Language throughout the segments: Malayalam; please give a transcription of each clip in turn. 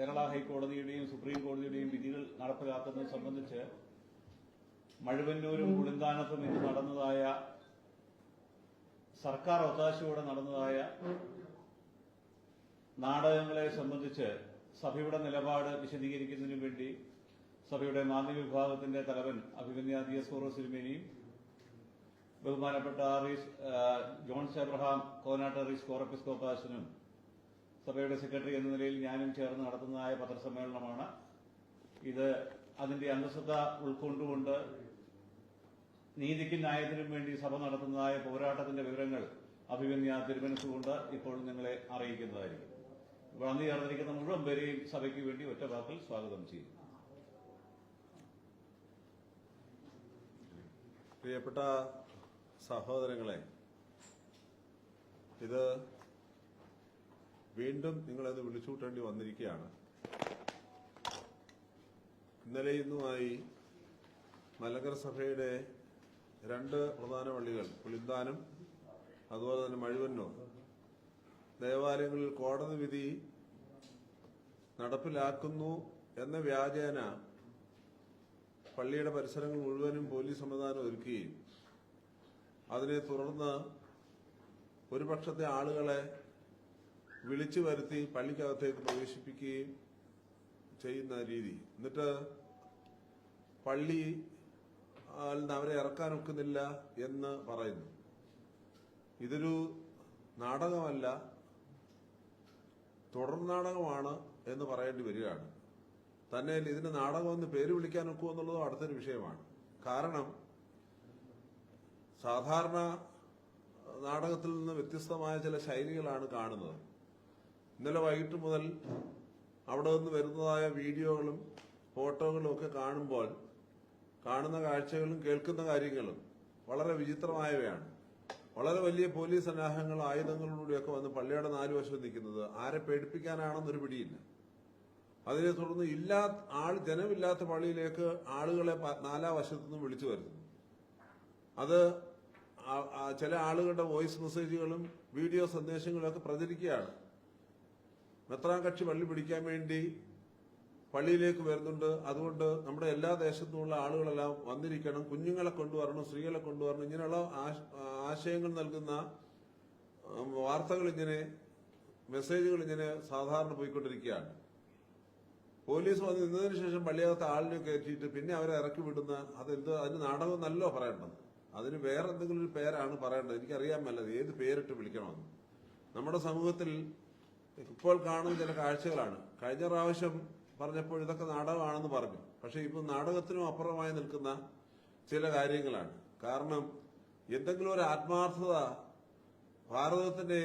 കേരള ഹൈക്കോടതിയുടെയും സുപ്രീം കോടതിയുടെയും വിധികൾ നടപ്പിലാക്കുന്നത് സംബന്ധിച്ച് മഴുവന്നൂരും കുളിന്താനത്തും ഇന്ന് നടന്നതായ സർക്കാർ ഒത്താശയോടെ നടന്നതായ നാടകങ്ങളെ സംബന്ധിച്ച് സഭയുടെ നിലപാട് വിശദീകരിക്കുന്നതിനു വേണ്ടി സഭയുടെ മാധ്യമ വിഭാഗത്തിന്റെ തലവൻ അഭിമന്യ ഡി എസ് ഫോറോ സിനിമേനിയും ബഹുമാനപ്പെട്ട റീസ് ജോൺസ് എബ്രഹാം കോനാട്ട റീസ് സഭയുടെ സെക്രട്ടറി എന്ന നിലയിൽ ഞാനും ചേർന്ന് നടത്തുന്നതായ പത്രസമ്മേളനമാണ്. ഇത് അതിന്റെ അന്തസ്സത്ത ഉൾക്കൊണ്ടുകൊണ്ട് നീതിക്കും ന്യായത്തിനും വേണ്ടി സഭ നടത്തുന്നതായ പോരാട്ടത്തിന്റെ വിവരങ്ങൾ അഭിമന്യ തിരുമനസ്സുകൊണ്ട് ഇപ്പോൾ നിങ്ങളെ അറിയിക്കുന്നതായിരിക്കും. വന്നു ചേർന്നിരിക്കുന്ന മുഴുവൻ പേരെയും സഭയ്ക്ക് വേണ്ടി ഒറ്റ വാക്കിൽ സ്വാഗതം ചെയ്യുന്നു. പ്രിയപ്പെട്ട സഹോദരങ്ങളെ ഇത് വീണ്ടും നിങ്ങളത് വിളിച്ചുകൂട്ടേണ്ടി വന്നിരിക്കുകയാണ്. ഇന്നലെ ഇന്നുമായി മലങ്കര സഭയുടെ രണ്ട് പ്രധാന പള്ളികൾ പുളിന്താനം അതുപോലെ തന്നെ മഴുവന്നൂർ. ദേവാലയങ്ങളിൽ കോടതി വിധി നടപ്പിലാക്കുന്നു എന്ന വ്യാജേന പള്ളിയുടെ പരിസരങ്ങൾ മുഴുവനും പോലീസ് സംവിധാനം ഒരുക്കുകയും അതിനെ തുടർന്ന് ഒരുപക്ഷത്തെ ആളുകളെ വിളിച്ചു വരുത്തി പള്ളിക്കകത്തേക്ക് പ്രവേശിപ്പിക്കുകയും ചെയ്യുന്ന രീതി. എന്നിട്ട് പള്ളി അവരെ ഇറക്കാൻ ഒക്കുന്നില്ല എന്ന് പറയുന്നു. ഇതൊരു നാടകമല്ല തുടർ നാടകമാണ് എന്ന് പറയേണ്ടി വരികയാണ്. തന്നെ ഇതിന് നാടകമെന്ന് പേര് വിളിക്കാൻ ഒക്കുമോ എന്നുള്ളതും അടുത്തൊരു വിഷയമാണ്. കാരണം സാധാരണ നാടകത്തിൽ നിന്ന് വ്യത്യസ്തമായ ചില ശൈലികളാണ് കാണുന്നത്. ഇന്നലെ വൈകിട്ട് മുതൽ അവിടെ നിന്ന് വരുന്നതായ വീഡിയോകളും ഫോട്ടോകളും ഒക്കെ കാണുമ്പോൾ കാണുന്ന കാഴ്ചകളും കേൾക്കുന്ന കാര്യങ്ങളും വളരെ വിചിത്രമായവയാണ്. വളരെ വലിയ പോലീസ് സന്നാഹങ്ങൾ ആയുധങ്ങളിലൂടെയൊക്കെ വന്ന് പള്ളിയുടെ നാലു വശം നിൽക്കുന്നത് ആരെ പേടിപ്പിക്കാനാണെന്നൊരു പിടിയില്ല. അതിനെ തുടർന്ന് ഇല്ലാ ആൾ ജനമില്ലാത്ത പള്ളിയിലേക്ക് ആളുകളെ നാലാം വശത്തു നിന്നും വിളിച്ചു വരുന്നു. അത് ചില ആളുകളുടെ വോയിസ് മെസ്സേജുകളും വീഡിയോ സന്ദേശങ്ങളും ഒക്കെ പ്രചരിക്കുകയാണ്. മെത്രാൻ കക്ഷി പള്ളി പിടിക്കാൻ വേണ്ടി പള്ളിയിലേക്ക് വരുന്നുണ്ട്. അതുകൊണ്ട് നമ്മുടെ എല്ലാ ദേശത്തുമുള്ള ആളുകളെല്ലാം വന്നിരിക്കണം. കുഞ്ഞുങ്ങളെ കൊണ്ടുവരണം സ്ത്രീകളെ കൊണ്ടുവരണം. ഇങ്ങനെയുള്ള ആശയങ്ങൾ നൽകുന്ന വാർത്തകൾ ഇങ്ങനെ മെസ്സേജുകൾ ഇങ്ങനെ സാധാരണ പോയിക്കൊണ്ടിരിക്കുകയാണ്. പോലീസ് വന്ന് നിന്നതിന് ശേഷം പള്ളിയകത്ത് ആളിനെ കയറ്റിയിട്ട് പിന്നെ അവരെ ഇറക്കി വിടുന്ന അതെന്ത് അതിന് നാടകം നല്ലോ പറയേണ്ടത്. അതിന് വേറെ എന്തെങ്കിലും ഒരു പേരാണ് പറയേണ്ടത്. എനിക്കറിയാൻ മേലത് ഏത് പേരിട്ട് വിളിക്കണമെന്ന്. നമ്മുടെ സമൂഹത്തിൽ ഇപ്പോൾ കാണുന്ന ചില കാഴ്ചകളാണ്. കഴിഞ്ഞ പ്രാവശ്യം പറഞ്ഞപ്പോൾ ഇതൊക്കെ നാടകമാണെന്ന് പറഞ്ഞു. പക്ഷെ ഇപ്പോൾ നാടകത്തിനും അപ്പുറമായി നിൽക്കുന്ന ചില കാര്യങ്ങളാണ്. കാരണം എന്തെങ്കിലും ഒരു ആത്മാർത്ഥത ഭാരതത്തിന്റെ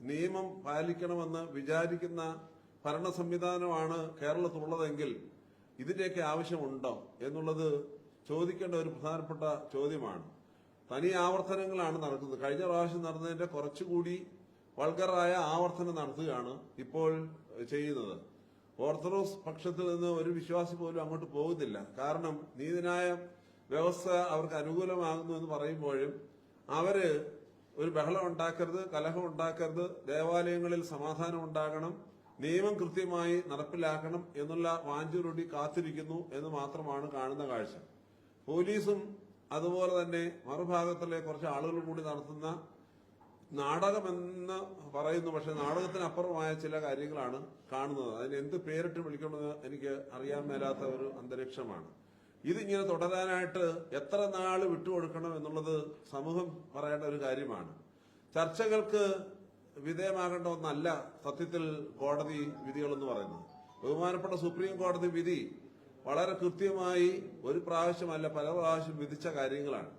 നിയമം പാലിക്കണമെന്ന് വിചാരിക്കുന്ന ഭരണ സംവിധാനമാണ് കേരളത്തിലുള്ളതെങ്കിൽ ഇതിന്റെയൊക്കെ ആവശ്യമുണ്ടോ എന്നുള്ളത് ചോദിക്കേണ്ട ഒരു പ്രധാനപ്പെട്ട ചോദ്യമാണ്. തനി ആവർത്തനങ്ങളാണ് നടക്കുന്നത്. കഴിഞ്ഞ പ്രാവശ്യം നടന്നതിന്റെ കുറച്ചുകൂടി വൾഗറായ ആവർത്തനം നടത്തുകയാണ് ഇപ്പോൾ ചെയ്യുന്നത്. ഓർത്തഡോക്സ് പക്ഷത്തിൽ നിന്ന് ഒരു വിശ്വാസി പോലും അങ്ങോട്ട് പോകുന്നില്ല കാരണം നീതിന്യായ വ്യവസ്ഥ അവർക്ക് അനുകൂലമാകുന്നു എന്ന് പറയുമ്പോഴും അവർ ഒരു ബഹളം ഉണ്ടാക്കരുത് കലഹം ഉണ്ടാക്കരുത് ദേവാലയങ്ങളിൽ സമാധാനം ഉണ്ടാകണം നിയമം കൃത്യമായി നടപ്പിലാക്കണം എന്നുള്ള വാഞ്ചൂരൊടി കാത്തിരിക്കുന്നു എന്ന് മാത്രമാണ് കാണുന്ന കാഴ്ച. പോലീസും അതുപോലെ തന്നെ മറുഭാഗത്തിലെ കുറച്ച് ആളുകൾ കൂടി നടത്തുന്ന നാടകമെന്ന് പറയുന്നു. പക്ഷെ നാടകത്തിനപ്പുറമായ ചില കാര്യങ്ങളാണ് കാണുന്നത്. അതിന് എന്ത് പേരിട്ട് വിളിക്കണമെന്ന് എനിക്ക് അറിയാൻ മേലാത്ത ഒരു അന്തരീക്ഷമാണ്. ഇതിങ്ങനെ തുടരാനായിട്ട് എത്ര നാൾ വിട്ടുകൊടുക്കണം എന്നുള്ളത് സമൂഹം പറയേണ്ട ഒരു കാര്യമാണ്. ചർച്ചകൾക്ക് വിധേയമാകേണ്ട ഒന്നല്ല സത്യത്തിൽ കോടതി വിധികളെന്ന് പറയുന്നത്. ബഹുമാനപ്പെട്ട സുപ്രീം കോടതി വിധി വളരെ കൃത്യമായി ഒരു പ്രാവശ്യമല്ല പല പ്രാവശ്യം വിധിച്ച കാര്യങ്ങളാണ്.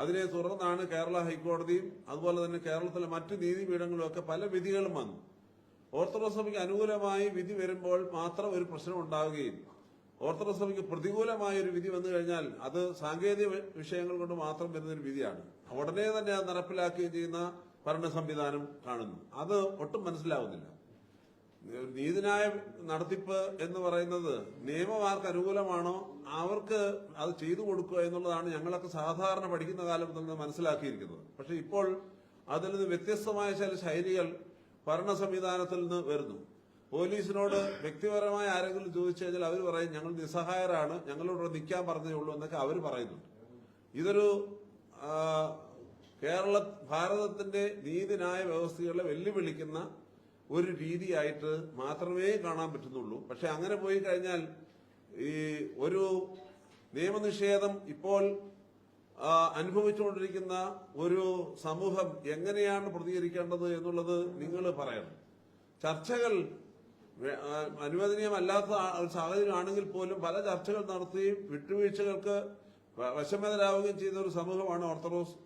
അതിനെ തുടർന്നാണ് കേരള ഹൈക്കോടതിയും അതുപോലെ തന്നെ കേരളത്തിലെ മറ്റ് നീതിപീഠങ്ങളും ഒക്കെ പല വിധികളും വന്നു. ഓർത്തഡോക്സ് സഭയ്ക്ക് അനുകൂലമായി വിധി വരുമ്പോൾ മാത്രം ഒരു പ്രശ്നം ഉണ്ടാവുകയും ഓർത്തഡോക്സ് സഭയ്ക്ക് പ്രതികൂലമായ ഒരു വിധി വന്നു കഴിഞ്ഞാൽ അത് സാങ്കേതിക വിഷയങ്ങൾ കൊണ്ട് മാത്രം വരുന്നൊരു വിധിയാണ്. ഉടനെ തന്നെ അത് നടപ്പിലാക്കുകയും ചെയ്യുന്ന ഭരണ സംവിധാനം കാണുന്നു. അത് ഒട്ടും മനസ്സിലാവുന്നില്ല. നീതിന്യായ നടത്തിപ്പ് എന്ന് പറയുന്നത് നിയമം ആർക്ക് അനുകൂലമാണോ? അവർക്ക് അത് ചെയ്തു കൊടുക്കുക എന്നുള്ളതാണ് ഞങ്ങളൊക്കെ സാധാരണ പഠിക്കുന്ന കാലം തന്നെ മനസ്സിലാക്കിയിരിക്കുന്നത്. പക്ഷെ ഇപ്പോൾ അതിൽ നിന്ന് വ്യത്യസ്തമായ ചില ശൈലികൾ ഭരണ സംവിധാനത്തിൽ നിന്ന് വരുന്നു. പോലീസിനോട് വ്യക്തിപരമായ ആരെങ്കിലും ചോദിച്ചു കഴിഞ്ഞാൽ അവർ പറയും ഞങ്ങൾ നിസ്സഹായരാണ് ഞങ്ങളോട് നിൽക്കാൻ പറഞ്ഞേ ഉള്ളൂ എന്നൊക്കെ അവർ പറയുന്നുണ്ട്. ഇതൊരു കേരള ഭാരതത്തിന്റെ നീതിന്യായ വ്യവസ്ഥകളെ വെല്ലുവിളിക്കുന്ന ഒരു രീതിയായിട്ട് മാത്രമേ കാണാൻ പറ്റുന്നുള്ളൂ. പക്ഷെ അങ്ങനെ പോയി കഴിഞ്ഞാൽ ഈ ഒരു നിയമനിഷേധം ഇപ്പോൾ അനുഭവിച്ചുകൊണ്ടിരിക്കുന്ന ഒരു സമൂഹം എങ്ങനെയാണ് പ്രതികരിക്കേണ്ടത് എന്നുള്ളത് നിങ്ങൾ പറയണം. ചർച്ചകൾ അനുവദനീയമല്ലാത്ത സാഹചര്യമാണെങ്കിൽ പോലും പല ചർച്ചകൾ നടത്തുകയും വിട്ടുവീഴ്ചകൾക്ക് വശമേതരാവുകയും ചെയ്ത ഒരു സമൂഹമാണ് ഓർത്തഡോക്സ്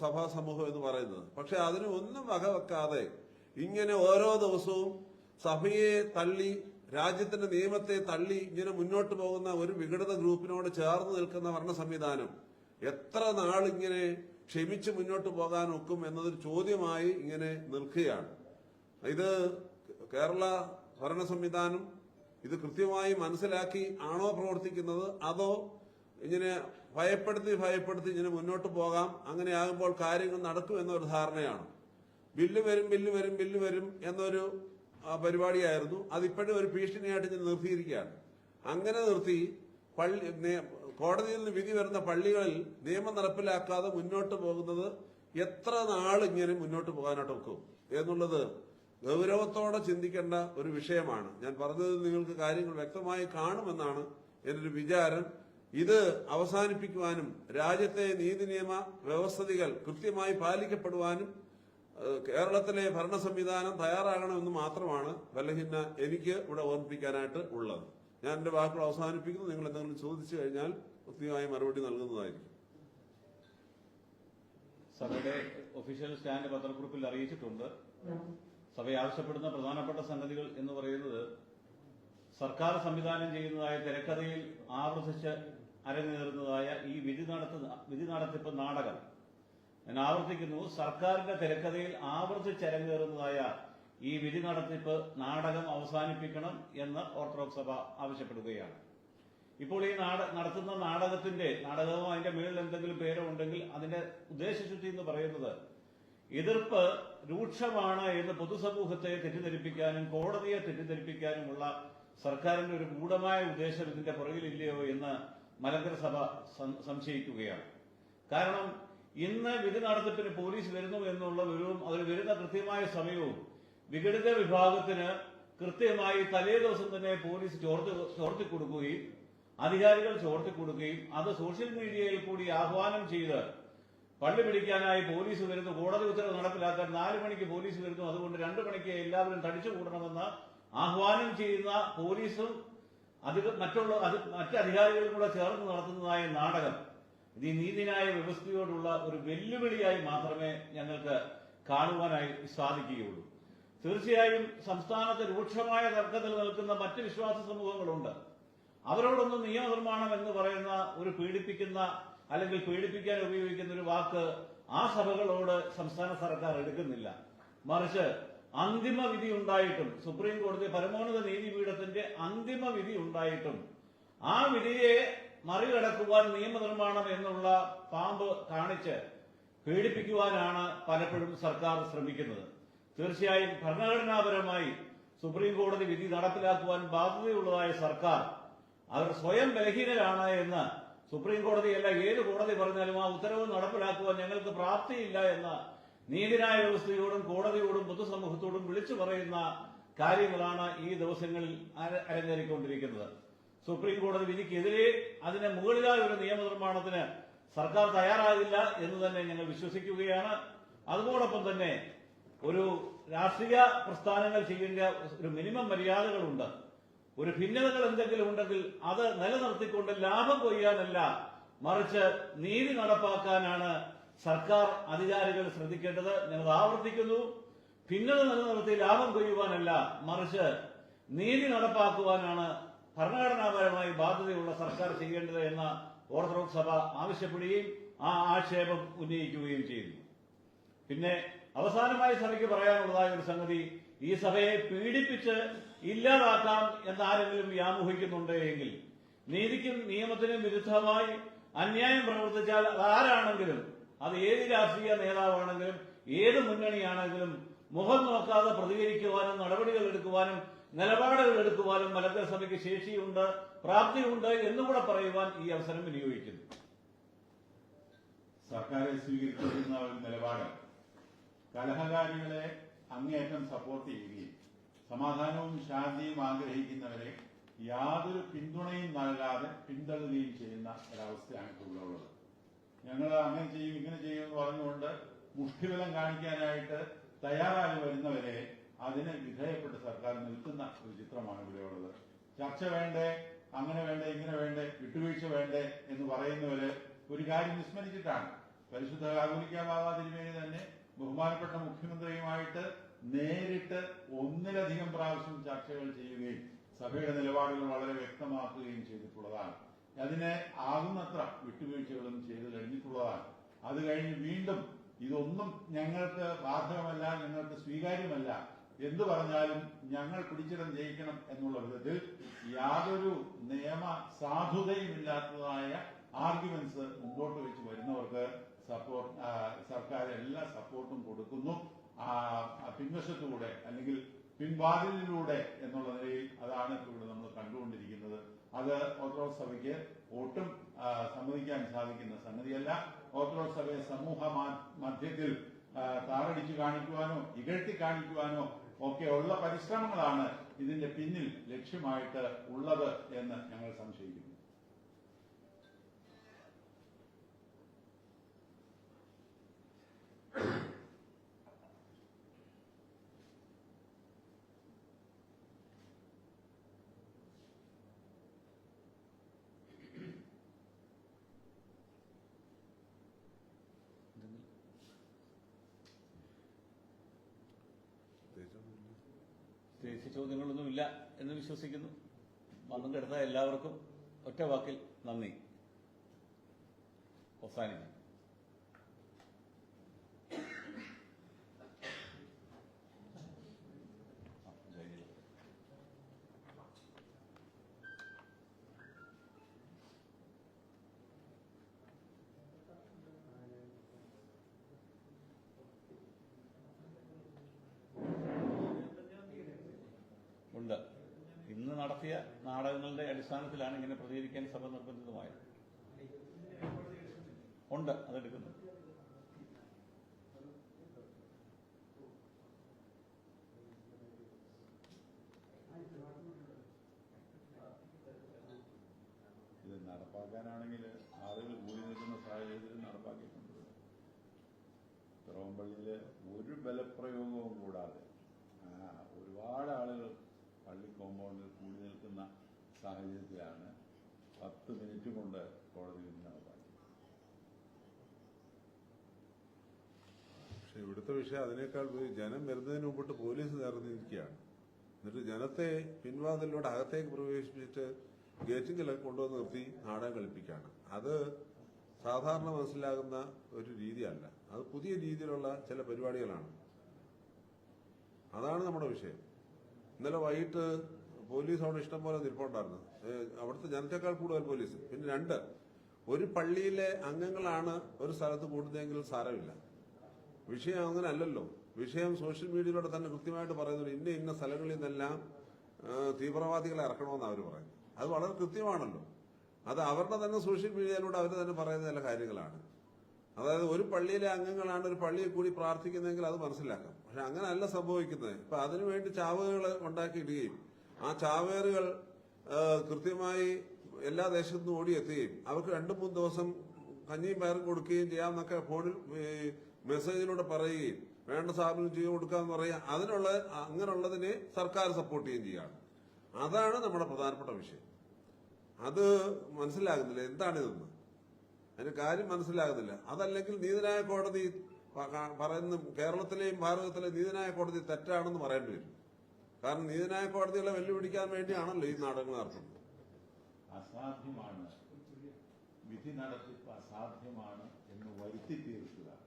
സഭാ സമൂഹം എന്ന് പറയുന്നത്. പക്ഷെ അതിന് ഒന്നും വകവെക്കാതെ ഇങ്ങനെ ഓരോ ദിവസവും സഭയെ തള്ളി രാജ്യത്തിന്റെ നിയമത്തെ തള്ളി ഇങ്ങനെ മുന്നോട്ട് പോകുന്ന ഒരു വിഘടിത ഗ്രൂപ്പിനോട് ചേർന്ന് നിൽക്കുന്ന ഭരണ സംവിധാനം എത്ര ഇങ്ങനെ ക്ഷമിച്ച് മുന്നോട്ട് പോകാൻ ഒക്കും എന്നതൊരു ചോദ്യമായി ഇങ്ങനെ നിൽക്കുകയാണ്. ഇത് കേരള ഭരണ സംവിധാനം ഇത് കൃത്യമായി മനസ്സിലാക്കി ആണോ പ്രവർത്തിക്കുന്നത്? അതോ ഇങ്ങനെ ഭയപ്പെടുത്തി ഭയപ്പെടുത്തി ഇങ്ങനെ മുന്നോട്ട് പോകാം? അങ്ങനെയാകുമ്പോൾ കാര്യങ്ങൾ നടക്കും എന്നൊരു ധാരണയാണ്. ബില്ല് വരും ബില്ല് വരും ബില്ല് വരും എന്നൊരു പരിപാടിയായിരുന്നു. അതിപ്പോഴും ഒരു ഭീഷണിയായിട്ട് ഞാൻ നിർത്തിയിരിക്കുകയാണ്. അങ്ങനെ നിർത്തി പള്ളി കോടതിയിൽ നിന്ന് വിധി വരുന്ന പള്ളികളിൽ നിയമം നടപ്പിലാക്കാതെ മുന്നോട്ട് പോകുന്നത് എത്ര നാൾ ഇങ്ങനെ മുന്നോട്ട് പോകാനായിട്ട് ഒക്കും എന്നുള്ളത് ഗൗരവത്തോടെ ചിന്തിക്കേണ്ട ഒരു വിഷയമാണ്. ഞാൻ പറഞ്ഞത് നിങ്ങൾക്ക് കാര്യങ്ങൾ വ്യക്തമായി കാണുമെന്നാണ് ഒരു വിചാരം. ഇത് അവസാനിപ്പിക്കുവാനും രാജ്യത്തെ നീതി നിയമ വ്യവസ്ഥിതികൾ കൃത്യമായി പാലിക്കപ്പെടുവാനും കേരളത്തിലെ ഭരണ സംവിധാനം തയ്യാറാകണമെന്ന് മാത്രമാണ് വല്ലഹിന്ന എനിക്ക് ഇവിടെ ഓർമ്മിപ്പിക്കാനായിട്ട് ഉള്ളത്. ഞാൻ എന്റെ വാക്കുകൾ അവസാനിപ്പിക്കുന്നു. നിങ്ങൾ എന്തെങ്കിലും ചോദിച്ചു കഴിഞ്ഞാൽ കൃത്യമായ മറുപടി നൽകുന്നതായിരിക്കും. സഭയുടെ ഒഫീഷ്യൽ സ്റ്റാൻഡ് പത്രക്കുറിപ്പിൽ അറിയിച്ചിട്ടുണ്ട്. സഭ ആവശ്യപ്പെടുന്ന പ്രധാനപ്പെട്ട സംഗതികൾ എന്ന് പറയുന്നത് സർക്കാർ സംവിധാനം ചെയ്യുന്നതായ തിരക്കഥയിൽ ആവർത്തിച്ച് അരങ്ങേറുന്നതായ ഈ വിധി നടത്തുന്ന വിധി നടത്തിപ്പ് നാടകം. ഞാൻ ആവർത്തിക്കുന്നു. സർക്കാരിന്റെ തിരക്കഥയിൽ ആവർത്തിച്ച് അരങ്ങേറുന്നതായ ഈ വിധി നടത്തിപ്പ് നാടകം അവസാനിപ്പിക്കണം എന്ന് ഓർത്തഡോക്സ് സഭ ആവശ്യപ്പെടുകയാണ്. ഇപ്പോൾ ഈ നാട നടത്തുന്ന നാടകത്തിന്റെ നാടകമോ അതിന്റെ മേളിൽ എന്തെങ്കിലും പേരോ ഉണ്ടെങ്കിൽ അതിന്റെ ഉദ്ദേശശുദ്ധി എന്ന് പറയുന്നത് എതിർപ്പ് രൂക്ഷമാണ് എന്ന് പൊതുസമൂഹത്തെ തെറ്റിദ്ധരിപ്പിക്കാനും കോടതിയെ തെറ്റിദ്ധരിപ്പിക്കാനുമുള്ള സർക്കാരിന്റെ ഒരു ഗൂഢമായ ഉദ്ദേശം ഇതിന്റെ പുറകിലില്ലയോ എന്ന് മലങ്കര സഭ സംശയിക്കുകയാണ്. കാരണം ഇന്ന് വിധി നടത്തിപ്പിന് പോലീസ് വരുന്നു എന്നുള്ള വിവരവും അതിൽ വരുന്ന കൃത്യമായ സമയവും വിഘടിത വിഭാഗത്തിന് കൃത്യമായി തലേ ദിവസം തന്നെ പോലീസ് ചോർത്തി ചോർത്തി കൊടുക്കുകയും അധികാരികൾ ചോർത്തി കൊടുക്കുകയും അത് സോഷ്യൽ മീഡിയയിൽ കൂടി ആഹ്വാനം ചെയ്ത് പള്ളി പിടിക്കാനായി പോലീസ് വരുന്നു. കോടതി ഉത്തരവ് നടപ്പിലാക്കാൻ നാല് മണിക്ക് പോലീസ് വരുന്നു. അതുകൊണ്ട് രണ്ടു മണിക്ക് എല്ലാവരും തടിച്ചു കൂടണമെന്ന് ആഹ്വാനം ചെയ്യുന്ന പോലീസും അധിക മറ്റുള്ള മറ്റ് അധികാരികളും കൂടെ ചേർന്ന് നടത്തുന്നതായ നാടകം. ഇത് നീതിന്യായ വ്യവസ്ഥയോടുള്ള ഒരു വെല്ലുവിളിയായി മാത്രമേ ഞങ്ങൾക്ക് കാണുവാനായി സാധിക്കുകയുള്ളൂ. തീർച്ചയായും സംസ്ഥാനത്ത് രൂക്ഷമായ തർക്കത്തിൽ നിൽക്കുന്ന മറ്റ് വിശ്വാസ സമൂഹങ്ങളുണ്ട്. അവരോടൊന്നും നിയമനിർമ്മാണം എന്ന് പറയുന്ന ഒരു പീഡിപ്പിക്കുന്ന അല്ലെങ്കിൽ പീഡിപ്പിക്കാൻ ഉപയോഗിക്കുന്ന ഒരു വാക്ക് ആ സഭകളോട് സംസ്ഥാന സർക്കാർ എടുക്കുന്നില്ല. മറിച്ച് അന്തിമ വിധി ഉണ്ടായിട്ടും സുപ്രീം കോടതി പരമോന്നത നീതിപീഠത്തിന്റെ അന്തിമ വിധി ഉണ്ടായിട്ടും ആ വിധിയെ മറികടക്കുവാൻ നിയമനിർമ്മാണം എന്നുള്ള പാമ്പ് കാണിച്ച് പീഡിപ്പിക്കുവാനാണ് പലപ്പോഴും സർക്കാർ ശ്രമിക്കുന്നത്. തീർച്ചയായും ഭരണഘടനാപരമായി സുപ്രീം കോടതി വിധി നടപ്പിലാക്കുവാൻ ബാധ്യതയുള്ളതായ സർക്കാർ അവർ സ്വയം ബലഹീനരാണ് എന്ന് സുപ്രീം കോടതിയല്ല ഏത് കോടതി പറഞ്ഞാലും ആ ഉത്തരവ് നടപ്പിലാക്കുവാൻ ഞങ്ങൾക്ക് പ്രാപ്തിയില്ല എന്ന നീതിന്യായ വ്യവസ്ഥയോടും കോടതിയോടും പൊതുസമൂഹത്തോടും വിളിച്ചു പറയുന്ന കാര്യങ്ങളാണ് ഈ ദിവസങ്ങളിൽ അരങ്ങേറിക്കൊണ്ടിരിക്കുന്നത്. സുപ്രീം കോടതി വിധിക്കെതിരെ അതിന് മുകളിലായ ഒരു നിയമനിർമ്മാണത്തിന് സർക്കാർ തയ്യാറാകില്ല എന്ന് തന്നെ ഞങ്ങൾ വിശ്വസിക്കുകയാണ്. അതോടൊപ്പം തന്നെ ഒരു രാഷ്ട്രീയ പ്രസ്ഥാനങ്ങൾ ചെയ്യേണ്ട ഒരു മിനിമം മര്യാദകളുണ്ട്. ഒരു ഭിന്നതകൾ എന്തെങ്കിലും ഉണ്ടെങ്കിൽ അത് നിലനിർത്തിക്കൊണ്ട് ലാഭം കൊയ്യാനല്ല മറിച്ച് നീതി നടപ്പാക്കാനാണ് സർക്കാർ അധികാരികൾ ശ്രദ്ധിക്കേണ്ടത്. ഞങ്ങൾ ആവർത്തിക്കുന്നു. ഭിന്നത നിലനിർത്തി ലാഭം കൊയ്യുവാനല്ല മറിച്ച് നീതി നടപ്പാക്കുവാനാണ് ഭരണഘടനാപരമായി ബാധ്യതയുള്ള സർക്കാർ ചെയ്യേണ്ടത് എന്ന ഓർത്തഡോക്സ് സഭ ആവശ്യപ്പെടുകയും ആ ആക്ഷേപം ഉന്നയിക്കുകയും ചെയ്യുന്നു. പിന്നെ അവസാനമായി സഭയ്ക്ക് പറയാനുള്ളതായ ഒരു സംഗതി ഈ സഭയെ പീഡിപ്പിച്ച് ഇല്ലാതാക്കാം എന്നാരെങ്കിലും വ്യാമോഹിക്കുന്നുണ്ട് എങ്കിൽ നീതിക്കും നിയമത്തിനും വിരുദ്ധമായി അന്യായം പ്രവർത്തിച്ചാൽ അതാരാണെങ്കിലും അത് ഏത് രാഷ്ട്രീയ നേതാവാണെങ്കിലും ഏത് മുന്നണിയാണെങ്കിലും മുഖം നോക്കാതെ പ്രതികരിക്കുവാനും നടപടികൾ എടുക്കുവാനും നിലപാടുകൾ എടുക്കുവാനും വലത്തെ സഭയ്ക്ക് ശേഷിയുണ്ട് പ്രാപ്തിയുണ്ട് എന്നുകൂടെ പറയുവാൻ ഈ അവസരം വിനിയോഗിക്കുന്നു. സർക്കാർ സ്വീകരിച്ചിരിക്കുന്ന ഒരു നിലപാട്. കലഹകാരികളെ അങ്ങേയറ്റം സപ്പോർട്ട് ചെയ്യുകയും സമാധാനവും ശാന്തിയും ആഗ്രഹിക്കുന്നവരെ യാതൊരു പിന്തുണയും നൽകാതെ പിന്തള്ളുകയും ചെയ്യുന്ന ഒരവസ്ഥയാണ് ഉള്ളത്. ഞങ്ങൾ അങ്ങനെ ചെയ്യും ഇങ്ങനെ ചെയ്യും എന്ന് പറഞ്ഞുകൊണ്ട് മുഷ്ടിബലം കാണിക്കാനായിട്ട് തയ്യാറായി വരുന്നവരെ അതിന് വിധേയപ്പെട്ട് സർക്കാർ നിൽക്കുന്ന ഒരു ചിത്രമാണ് ഇവിടെയുള്ളത്. ചർച്ച വേണ്ടേ? അങ്ങനെ വേണ്ടേ? ഇങ്ങനെ വേണ്ടേ? വിട്ടുവീഴ്ച വേണ്ടേ? എന്ന് പറയുന്നവര് ഒരു കാര്യം വിസ്മരിച്ചിട്ടാണ്. പരിശുദ്ധ കാതോലിക്ക ബാബാ തന്നെ ബഹുമാനപ്പെട്ട മുഖ്യമന്ത്രിയുമായിട്ട് നേരിട്ട് ഒന്നിലധികം പ്രാവശ്യം ചർച്ചകൾ ചെയ്യുകയും സഭയുടെ നിലപാടുകൾ വളരെ വ്യക്തമാക്കുകയും ചെയ്തിട്ടുള്ളതാണ്. അതിനെ ആകുന്നത്ര വിട്ടുവീഴ്ചകളും ചെയ്തു കഴിഞ്ഞിട്ടുള്ളതാണ്. അത് കഴിഞ്ഞ് വീണ്ടും ഇതൊന്നും ഞങ്ങൾക്ക് ബാധകമല്ല ഞങ്ങൾക്ക് സ്വീകാര്യമല്ല എന്തു പറഞ്ഞാലും ഞങ്ങൾ പിടിച്ചിടം ജയിക്കണം എന്നുള്ള വിധത്തിൽ യാതൊരു നിയമ സാധുതയും ഇല്ലാത്തതായ ആർഗ്യുമെന്റ്സ് മുമ്പോട്ട് വെച്ച് വരുന്നവർക്ക് സപ്പോർട്ട് സർക്കാർ എല്ലാ സപ്പോർട്ടും കൊടുക്കുന്നു. ആ അല്ലെങ്കിൽ പിൻവാതിലിലൂടെ എന്നുള്ള നിലയിൽ അതാണ് ഇവിടെ നമ്മൾ കണ്ടുകൊണ്ടിരിക്കുന്നത്. അത് ഓർത്തഡോക്സ് സഭയ്ക്ക് ഒട്ടും സമ്മതിക്കാൻ സാധിക്കുന്ന സംഗതിയല്ല. ഓർത്തഡോക്സ് സഭയെ സമൂഹ മധ്യത്തിൽ താറടിച്ചു കാണിക്കുവാനോ ഇകഴ്ത്തി കാണിക്കുവാനോ ഒക്കെ ഉള്ള പരിശ്രമങ്ങളാണ് ഇതിന്റെ പിന്നിൽ ലക്ഷ്യമായിട്ട് ഉള്ളത് എന്ന് ഞങ്ങൾ സംശയിക്കുന്നു. ചോദ്യങ്ങളൊന്നുമില്ല എന്ന് വിശ്വസിക്കുന്നു. പങ്കെടുത്ത കിടത്ത എല്ലാവർക്കും ഒറ്റ വാക്കിൽ നന്ദി. അവസാനിക്കും ആ, ജയലളിത. ഉണ്ട് ഇന്ന് നടത്തിയ നാടകങ്ങളുടെ അടിസ്ഥാനത്തിലാണ് ഇങ്ങനെ പ്രതികരിക്കാൻ സഭ നിർബന്ധിതമായത്. ഉണ്ട് അതെടുക്കുന്നു. ഇത് നടപ്പാക്കാനാണെങ്കിൽ ആളുകൾ കൂടി നിൽക്കുന്ന സാഹചര്യത്തിൽ നടപ്പാക്കിയിട്ടുണ്ട്. പിറവമ്പള്ളിയിൽ ഒരു ബലപ്രയോഗവും കൂടാതെ ആ, ഒരുപാട് ആളുകൾ പള്ളി കോമ്പൗണ്ടിൽ കൂടി നിൽക്കുന്ന സാഹചര്യത്തിലാണ് പത്ത് മിനിറ്റ് കൊണ്ട് കോടതി വിധി നടപ്പാക്കി പക്ഷെ ഇവിടുത്തെ വിഷയം അതിനേക്കാൾ ജനം വരുന്നതിന് മുമ്പിട്ട് പോലീസ് നിറഞ്ഞിരിക്കുകയാണ് എന്നിട്ട് ജനത്തെ പിൻവാതിലൂടെ അകത്തേക്ക് പ്രവേശിപ്പിച്ചിട്ട് ഗേറ്റിങ്ങിലൊക്കെ കൊണ്ടുവന്ന് നിർത്തി നാടകം കളിപ്പിക്കുകയാണ്. അത് സാധാരണ മനസ്സിലാകുന്ന ഒരു രീതിയല്ല. അത് പുതിയ രീതിയിലുള്ള ചില പരിപാടികളാണ്. അതാണ് നമ്മുടെ വിഷയം. ഇന്നലെ വൈകിട്ട് പോലീസ് അവിടെ ഇഷ്ടം പോലെ നിൽപ്പുണ്ടായിരുന്നു. അവിടുത്തെ ജനത്തെക്കാൾ കൂടുതൽ പോലീസ്. പിന്നെ രണ്ട് ഒരു പള്ളിയിലെ അംഗങ്ങളാണ് ഒരു സ്ഥലത്ത് കൂടുന്നതെങ്കിൽ സാരമില്ല. വിഷയം അങ്ങനെ അല്ലല്ലോ വിഷയം സോഷ്യൽ മീഡിയയിലൂടെ തന്നെ കൃത്യമായിട്ട് പറയുന്നത് ഇന്ന ഇന്ന സ്ഥലങ്ങളിൽ നിന്നെല്ലാം തീവ്രവാദികളെ ഇറക്കണമെന്ന് അവർ പറയും അത് വളരെ കൃത്യമാണല്ലോ. അത് അവരുടെ തന്നെ സോഷ്യൽ മീഡിയയിലൂടെ അവർ തന്നെ പറയുന്ന ചില കാര്യങ്ങളാണ്. അതായത് ഒരു പള്ളിയിലെ അംഗങ്ങളാണ് ഒരു പള്ളിയിൽ കൂടി പ്രാർത്ഥിക്കുന്നതെങ്കിൽ അത് മനസ്സിലാക്കാം. പക്ഷെ അങ്ങനെ അല്ല സംഭവിക്കുന്നത്. ഇപ്പൊ അതിനുവേണ്ടി ചാവുകൾ ഉണ്ടാക്കിയിടുകയും ആ ചാവേറുകൾ കൃത്യമായി എല്ലാ ദേശത്തു നിന്നും ഓടിയെത്തുകയും അവർക്ക് രണ്ടു മൂന്ന് ദിവസം കഞ്ഞിയും പയറും കൊടുക്കുകയും ചെയ്യാമെന്നൊക്കെ ഫോണിൽ മെസ്സേജിലൂടെ പറയുകയും വേണ്ട സ്ഥാപനം ചെയ്ത് കൊടുക്കാന്ന് പറയുക അതിനുള്ള അങ്ങനെയുള്ളതിനെ സർക്കാർ സപ്പോർട്ട് ചെയ്യുകയും ചെയ്യാണ് അതാണ് നമ്മുടെ പ്രധാനപ്പെട്ട വിഷയം. അത് മനസ്സിലാകുന്നില്ല. എന്താണിതെന്ന്? അതിന് കാര്യം മനസ്സിലാകുന്നില്ല. അതല്ലെങ്കിൽ നീതിന്യായ കോടതി പറയുന്ന കേരളത്തിലെയും ഭാരതത്തിലെയും നീതിന്യായ കോടതി തെറ്റാണെന്ന് പറയേണ്ടി വരും. കാരണം നീതിന്യായ കോടതികളെ വെല്ലുവിളിക്കാൻ വേണ്ടിയാണല്ലോ ഈ നാടകങ്ങൾ നടത്തുന്നത്. അസാധ്യമാണ്. വിധി നടത്തിപ്പ് അസാധ്യമാണ് എന്ന് വരുത്തി തീർക്കുക.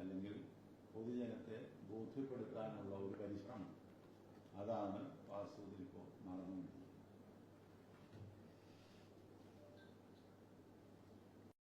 അല്ലെങ്കിൽ പൊതുജനത്തെ ബോധ്യപ്പെടുത്താനുള്ള ഒരു പരിശ്രമം. അതാണ്